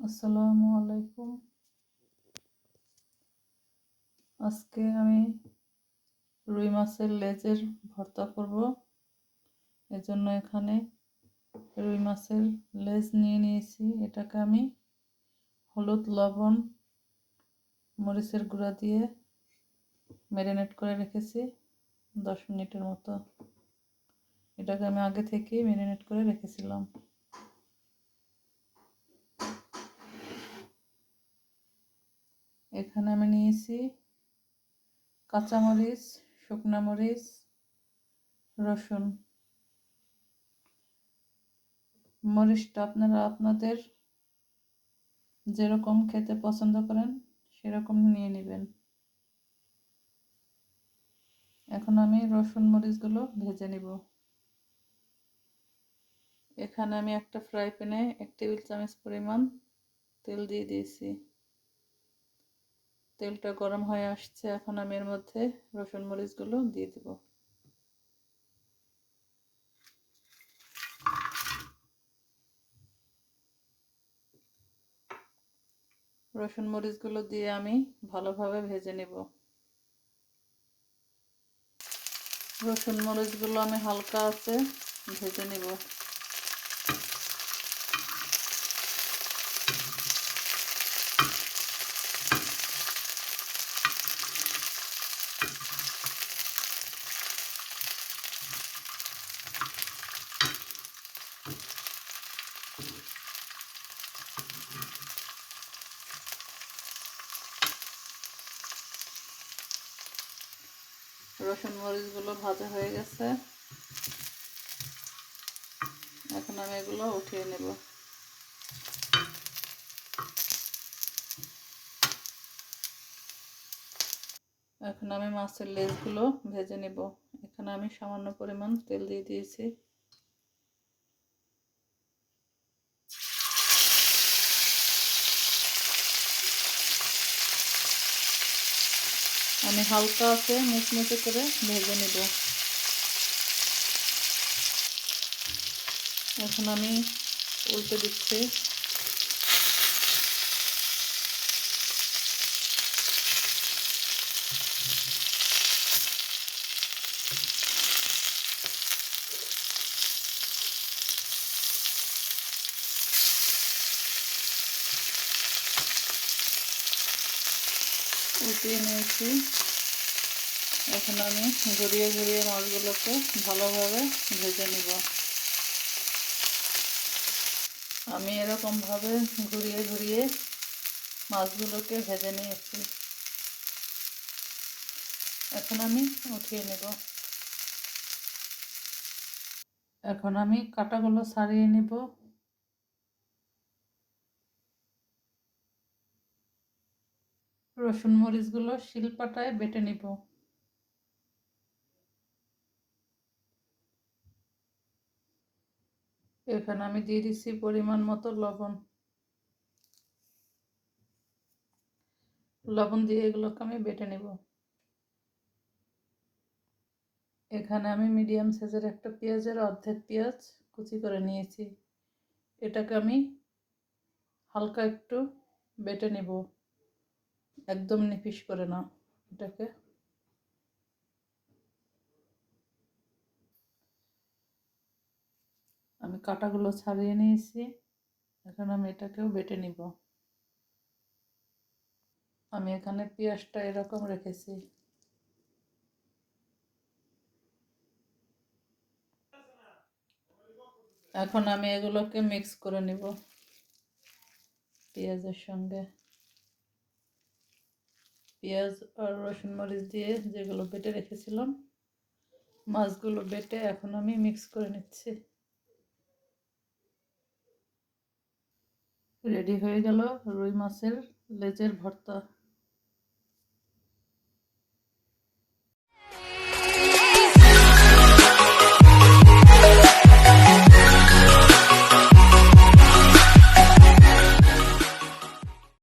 আসসালামু আলাইকুম। আজকে আমি রুই মাছের লেজের ভর্তা করব। এজন্য এখানে রুই মাছের লেজ নিয়ে নিয়েছি। এটাকে আমি হলুদ, লবণ, মরিচের গুঁড়া দিয়ে ম্যারিনেট করে রেখেছি দশ মিনিটের মতো। এটাকে আমি আগে থেকেই ম্যারিনেট করে রেখেছিলাম। এখানে আমি নিয়েছি কাঁচামরিচ, শুকনো মরিচ, রসুন। মরিচটা আপনারা আপনাদের যেরকম খেতে পছন্দ করেন, সেরকম নিয়ে নেবেন। এখন আমি রসুন মরিচগুলো ভেজে নিব। এখানে আমি একটা ফ্রাই প্যানে এক টেবিল চামচ পরিমাণ তেল দিয়ে দিয়েছি। তেলটা গরম হয়ে আসছে, এখন আমি এর মধ্যে রসুন মরিচগুলো দিয়ে দেব। রসুন মরিচগুলো দিয়ে আমি ভালোভাবে ভেজে নেব। রসুন মরিচগুলো আমি হালকা আছে, ভেজে নেব। রসুন মরিচগুলো ভাজা হয়ে গেছে। এখন আমি এগুলো উঠিয়ে নেব। এখন আমি মাছের লেজগুলো ভেজে নেব। এখানে আমি সামান্য পরিমাণ তেল দিয়ে দিয়েছি। আমি হালকা আছে মুচমুচে করে ভেজে নেব। এখন আমি উল্টে দিচ্ছি। উঠিয়ে নিয়েছি। এখন আমি ঘুরিয়ে ঘুরিয়ে মাছগুলোকে ভালোভাবে ভেজে নিব। আমি এরকমভাবে ঘুরিয়ে ঘুরিয়ে মাছগুলোকে ভেজে নিয়েছি। এখন আমি উঠিয়ে নেব। এখন আমি কাটাগুলো ছাড়িয়ে নিব। রসুন মরিচগুলো শিলপাটায় বেটে নিব। এখানে আমি দিয়ে দিচ্ছি পরিমাণ মতো লবণ। লবণ দিয়ে এগুলোকে আমি বেটে নেব। এখানে আমি মিডিয়াম সাইজের একটা পেঁয়াজের অর্ধেক পেঁয়াজ কুচি করে নিয়েছি। এটাকে আমি হালকা একটু বেটে নেব। একদম নিফিস করে না এটাকে। আমি কাটাগুলো ছাড়িয়ে নিয়েছি, এখন আমি এটাকেও বেটে নিব। আমি এখানে পেঁয়াজটা এরকম রেখেছি। এখন আমি এগুলোকে মিক্স করে নিব পেঁয়াজের সঙ্গে। পেঁয়াজ আর রসুন মরিচ দিয়ে যেগুলো বেটে রেখেছিলাম, মাছগুলো বেটে এখন আমি মিক্স করে নিচ্ছি। রেডি হয়ে গেল রুই মাছের লেজের ভর্তা।